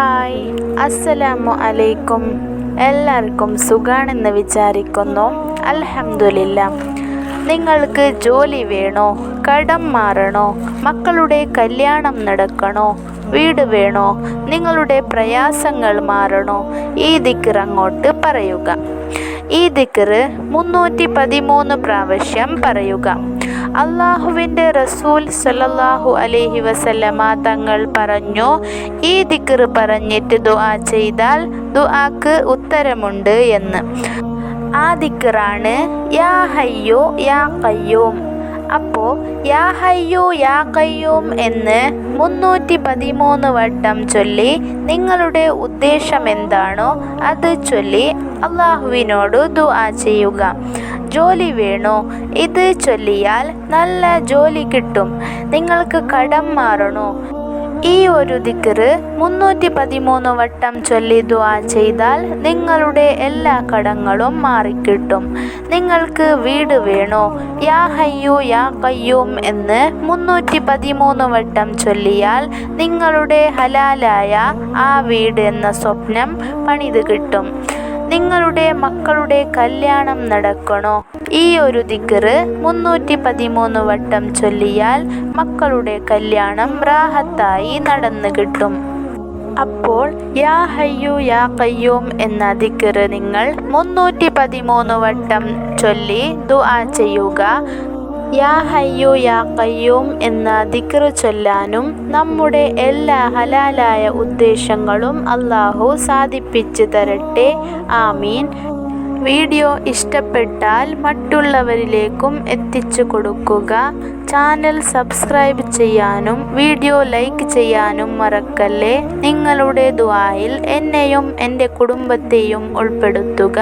Hi. അസ്സലാമു അലൈക്കും. എല്ലാവർക്കും സുഖാണെന്ന് വിചാരിക്കുന്നു. അലഹമില്ല നിങ്ങൾക്ക് ജോലി വേണോ? കടം മാറണോ? മക്കളുടെ കല്യാണം നടക്കണോ? വീട് വേണോ? നിങ്ങളുടെ പ്രയാസങ്ങൾ മാറണോ? ഈ ദിക്ർ അങ്ങോട്ട് പറയുക. ഈ ദിക്ർ മുന്നൂറ്റി പതിമൂന്ന് പ്രാവശ്യം പറയുക. അള്ളാഹുവിന്റെ റസൂൽ സല്ലല്ലാഹു അലൈഹി വസല്ലമ തങ്ങൾ പറഞ്ഞു ഈ ദിക്കർ പറഞ്ഞിട്ട് ദുആ ചെയ്താൽ ദുആക്ക് ഉത്തരമുണ്ട് എന്ന്. ആ ദിക്കറാണ് യാ ഹയ്യോ യാ കയ്യോം അപ്പോൾ യാ ഹയ്യോ യാ കയ്യൂം എന്ന് മുന്നൂറ്റി പതിമൂന്ന് വട്ടം ചൊല്ലി നിങ്ങളുടെ ഉദ്ദേശം എന്താണോ അത് ചൊല്ലി അള്ളാഹുവിനോട് ദുആ ചെയ്യുക. ജോലി വേണോ. ഇത് ചൊല്ലിയാൽ നല്ല ജോലി കിട്ടും. നിങ്ങൾക്ക് കടം മാറണോ. ഈ ഒരു ദിക്കറ് മുന്നൂറ്റി പതിമൂന്ന് വട്ടം ചൊല്ലി ദുആ ചെയ്താൽ നിങ്ങളുടെ എല്ലാ കടങ്ങളും മാറിക്കിട്ടും. നിങ്ങൾക്ക് വീട് വേണോ. യാ ഹയ്യു യാ കയ്യൂം എന്ന് മുന്നൂറ്റി പതിമൂന്ന് വട്ടം ചൊല്ലിയാൽ നിങ്ങളുടെ ഹലാലായ ആ വീട് എന്ന സ്വപ്നം പണിത് കിട്ടും. നിങ്ങളുടെ മക്കളുടെ കല്യാണം നടക്കണോ? ഈ ഒരു ദിക്കറ് മുന്നൂറ്റി പതിമൂന്ന് വട്ടം ചൊല്ലിയാൽ മക്കളുടെ കല്യാണം റാഹത്തായി നടന്നു കിട്ടും. അപ്പോൾ യാ ഹയ്യു യാ കയ്യൂം എന്ന ദിക്കറ് നിങ്ങൾ മുന്നൂറ്റി പതിമൂന്ന് വട്ടം ചൊല്ലി ദുആ ചെയ്യുക. യാ ഹയ്യു യാ കയ്യൂം എന്ന ദിക്റ് ചൊല്ലാനും നമ്മുടെ എല്ലാ ഹലാലായ ഉദ്ദേശങ്ങളും അള്ളാഹു സാധിപ്പിച്ചു തരട്ടെ. ആമീൻ. വീഡിയോ ഇഷ്ടപ്പെട്ടാൽ മറ്റുള്ളവരിലേക്കും എത്തിച്ചു കൊടുക്കുക. ചാനൽ സബ്സ്ക്രൈബ് ചെയ്യാനും വീഡിയോ ലൈക്ക് ചെയ്യാനും മറക്കല്ലേ? നിങ്ങളുടെ ദ്വായിൽ എന്നെയും എന്റെ കുടുംബത്തെയും ഉൾപ്പെടുത്തുക.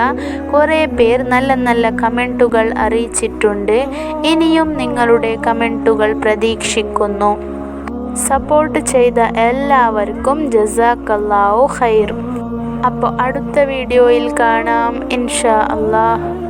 കുറേ പേർ നല്ല നല്ല കമന്റുകൾ അറിയിച്ചിട്ടുണ്ട്. ഇനിയും നിങ്ങളുടെ കമന്റുകൾ പ്രതീക്ഷിക്കുന്നു. സപ്പോർട്ട് ചെയ്ത എല്ലാവർക്കും ജസാക്കല്ലാഹു ഖൈർ. അപ്പോൾ അടുത്ത വീഡിയോയിൽ കാണാം. ഇൻഷാ അല്ലാഹ്.